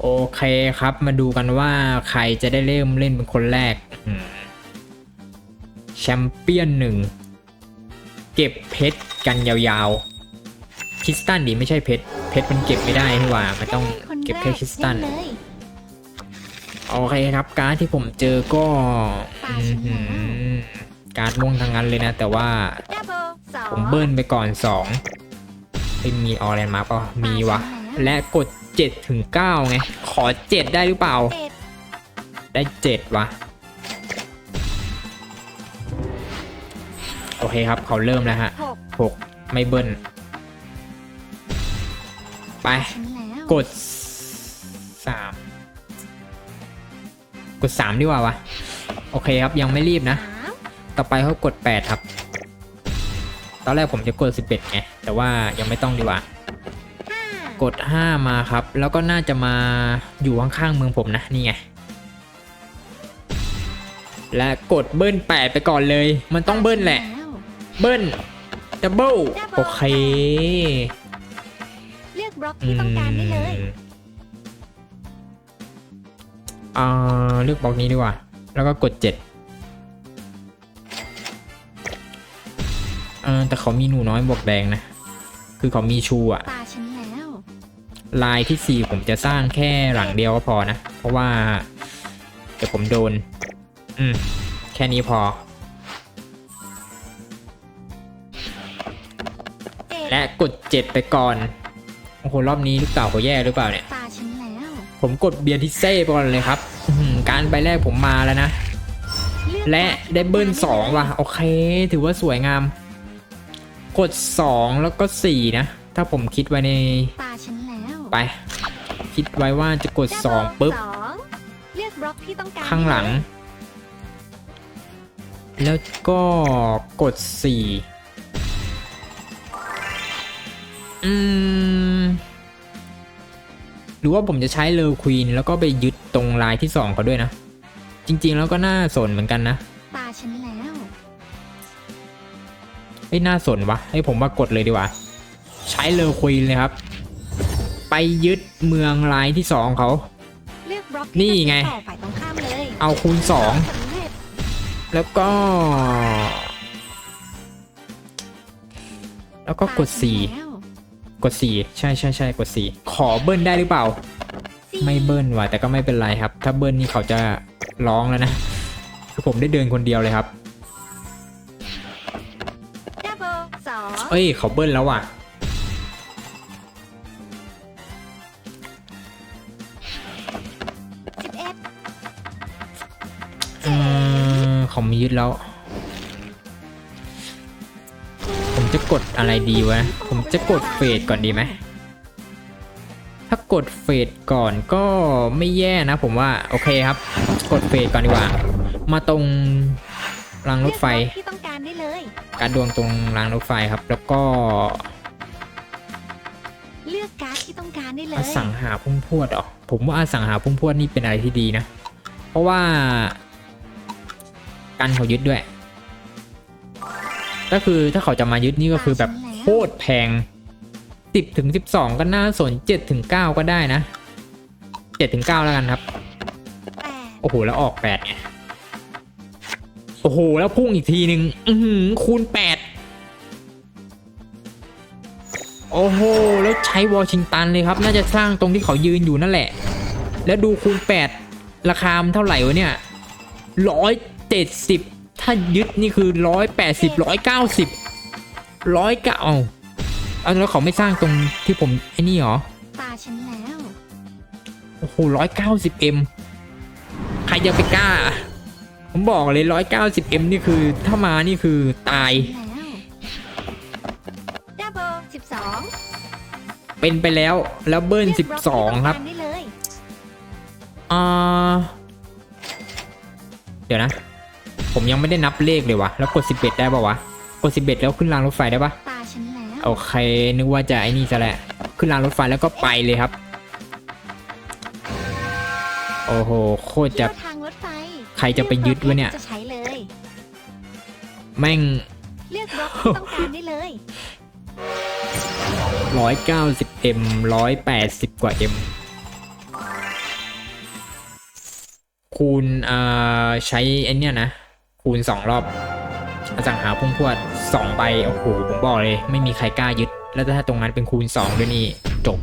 โอเคครับ มาดูกันว่าใครจะได้เริ่มเล่นเป็นคนแรกอืมแชมเปี้ยนหนึ่ง เก็บเพชรกันยาวๆคริสตันดีไม่ใช่เพชรเพชรมันเก็บไม่ได้นี่หว่ามันต้องเก็บแค่คริสตันเล่เลยโอเคครับ การ์ดที่ผมเจอก็อื้อหือการ์ดม่วงทั้งนั้นเลยนะ แต่ว่าดับเบิลสองผมเบิ้ลไปก่อน2ไม่มีออเรนมาป่ะมีวะ และกด 7ถึง9ไง ขอ 7 ได้หรือเปล่าเจ็ดได้ 7วะโอเคครับเขาเริ่มแล้วฮะหก6ไม่เบิ้ลไปฉันแล้วกดสามกดสามดีกว่าวะ โอเคครับยังไม่รีบนะสามต่อไปเขากดแปดครับ ตอนแรกผมจะกดสิบเอ็ดไง แต่ว่ายังไม่ต้องดีกว่าห้า กดห้ามาครับ แล้วก็น่าจะมาอยู่ข้างๆเมืองผมนะนี่ไงและกดเบิ้ลแปดไปก่อนเลย มันต้องเบิ้ลแหละวเบิ้ลดับเบิลโอเค เลือกบล็อกที่ต้องการได้เลยอืมอ่าเลือกบล็อกนี้ดีกว่า แล้วก็กดเจ็ดเออแต่เขามีหนูน้อยบวกแดงนะ คือเขามีชูอะตาฉันแล้ว ลายที่สี่ผมจะสร้างแค่หลังเดียวก็พอนะ เพราะว่าเดี๋ยวผมโดน อืม แค่นี้พอเจ็ดและกดเจ็ดไปก่อน โอ้โห รอบนี้ลูกเต่าเขาแย่หรือเปล่าเนี่ย ตาฉันแล้ว ผมกดเบียร์ทิเซ่ไปก่อนเลยครับอื้อหือการใบแรกผมมาแล้วนะเลือกและบล็อกที่ได้เบิ้ลต้สกาองรว่ะ โอเค ถือว่าสวยงาม กดสองแล้วก็สี่นะ ถ้าผมคิดไว้ในตาฉันแล้ว ไป คิดไว้ว่าจะกดสองปุ๊บสองเลือกบล็อกที่ต้องการข้างหลัง แล้วก็กดสี่อืม หรือว่าผมจะใช้เลอควีนแล้วก็ไปยึดตรงลายที่สองเขาด้วยนะ จริง ๆ แล้วก็น่าสนเหมือนกันนะ ตาฉันแล้วเฮ้ยน่าสนวะให้ผมว่ากดเลยดีกว่า ใช้เลอควีนเลยครับ ไปยึดเมืองลายที่สองเขา เลือกบล็อกนี่ที่ไงจะต่อฝ่ายตรงข้ามเลยเอาคูณสอง สำเร็จแล้วก็ แล้วก็กดสี่ตาฉันแล้วกดสี่ใช่ใช่ใช่กดสี่ขอเบิ้ลได้หรือเปล่า สี่ไม่เบิ้ลว่ะแต่ก็ไม่เป็นไรครับ ถ้าเบิ้ลนี่เขาจะร้องแล้วนะคือผมได้เดินคนเดียวเลยครับ ดับเบิลสองเอ้ยเขาเบิ้ลแล้วว่ะ อเขามียึดแล้ว ผมจะกดอะไรดีวะ ผมจะกดเฟดก่อนดีไหมถ้ากดเฟดก่อนก็ไม่แย่นะ ผมว่าโอเคครับ กดเฟดก่อนดีกว่า มาตรงรางรถไฟเลือกบล็อกที่ต้องการได้เลย การดวงตรงรางรถไฟครับ แล้วก็ เลือกการ์ดที่ต้องการได้เลยอสังหาพุ่มพวดเหรอผมว่าอสังหาพุ่มพวดนี่เป็นอะไรที่ดีนะ เพราะว่า กันเขายึดด้วย ก็คือถ้าเขาจะมายึดนี่ก็คือแบบโคตรแพงสิบถึงสิบสองก็น่าสนเจ็ดถึงเก้าก็ได้นะเจ็ดถึงเก้าแล้วกันครับแปดโอ้โหแล้วออกแปดไงโอ้โหแล้วพุ่งอีกทีหนึ่งอือหือคูณแปดโอ้โหแล้วใช้วอชิงตันเลยครับ น่าจะสร้างตรงที่เขายืนอยู่นั่นแหละ แล้วดูคูณแปดราคามันเท่าไหร่วะเนี่ยร้อย เจ็ดสิบถ้ายึดนี่คือร้อยแปดสิบร้อยเก้าสิบร้อยเก้าเอาเอาแล้วเขาไม่สร้างตรงที่ผมไอ้นี่เหรอ ตาฉันแล้ว โอ้โหร้อยเก้าสิบเอ็มใครจะไปกล้า ผมบอกเลยร้อยเก้าสิบเอ็มนี่คือ ถ้ามานี่คือตาย แล้วดับเบิลสิบสองเป็นไปแล้ว แล้วเบิ้ลสิบสองครับ ได้เลย อ่า เดี๋ยวนะ ผมยังไม่ได้นับเลขเลยวะแล้วกดสิบเอ็ดได้ปะวะ กดสิบเอ็ดแล้วขึ้นรางรถไฟได้ปะตาฉันแล้วโอเคนึกว่าจะไอ้นี่ซะแหละ ขึ้นรางรถไฟแล้วก็ไปเลยครับ โอ้โหโคตรจะเลือกทางรถไฟใครจะไปยึดวะเนี่ย จะใช้เลย แม่ง เลือกบล็อกที่ต้องการได้เลยร้อยเก้าสิบเอ็มร้อยแปดสิบกว่าเอ็มคูณเอ่อใช้ไอ้เนี่ยนะ คูณสองรอบอสังหาพุ่งพรวดสองใบโอ้โหผมบอกเลย ไม่มีใครกล้ายึด แล้วถ้าตรงนั้นเป็นคูณสองด้วยนี่จบ